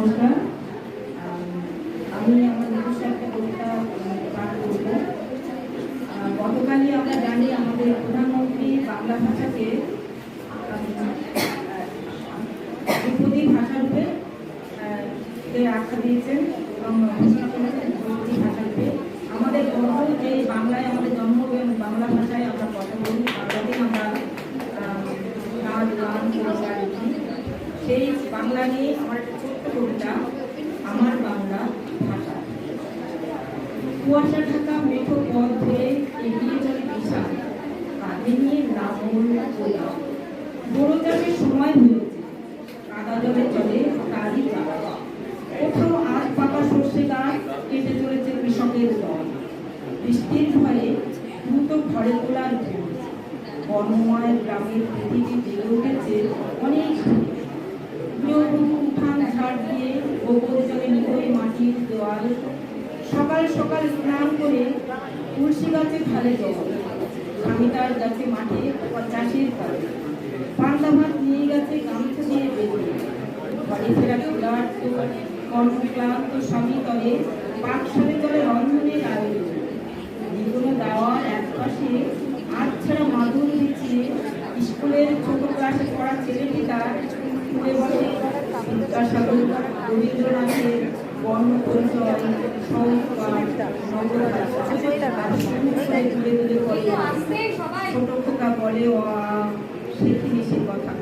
নমস্কার। আমি আমার নিজস্ব একটা কবিতা পাঠ করব। গতকালই আমরা জানি আমাদের প্রধানমন্ত্রী বাংলা ভাষাকে ধ্রুপদী ভাষারূপে আখ্যা দিয়েছেন এবং ঘোষণা ভাষারূপে আমাদের গর্ব যে বাংলায় আমাদের জন্ম এবং বাংলা ভাষায় আমরা কথা বলি বাংলাতেই আমরা আহ, নাচ গান কবিতা লিখি সেই বাংলা নিয়ে আমার একটা ছোট্ট কবিতা, আমার বাংলা কুয়াশা ঢাকা মেঠো পথ ধরে এগিয়ে চলে বিশাল, কাঁধে নিয়ে লাঙল গোলা বড় চাষের সময় হয়েছে, কাদা জলে চলে তারই কোথাও আজ পাকা সর্ষে গাছ কেটে চলেছে কৃষকের দল। বৃষ্টির ভয়ে দ্রুত ঘরে তোলার ভুল বর্ণময় গ্রামের পৃথিবী জেগে উঠেছে অনেক গোবর জলে নিকোই মাটির দেওয়াল, সকাল সকাল স্নান করে তুলসী গাছে ঢালে জল গাছে মাঠে চাষের কাজে পান্তা ভাত নিয়ে গেছে গামছা দিয়ে বেঁধে ঘরে ফেরা ক্ষুধার্ত কর্মক্লান্ত স্বামী তলে চলে রন্ধনের আয়োজন যেকোনো দেওয়ার এক পাশে হাত ছাড়া মাদুর বিছিয়ে, স্কুলের ছোট ক্লাসে পড়া ছেলেটি তার স্কুলে বসে বিদ্যাসাগর রবীন্দ্রনাথের বর্ণপরিচয় সংস্কার ছোট খোকা বলে ও শিখি মিশির কথা?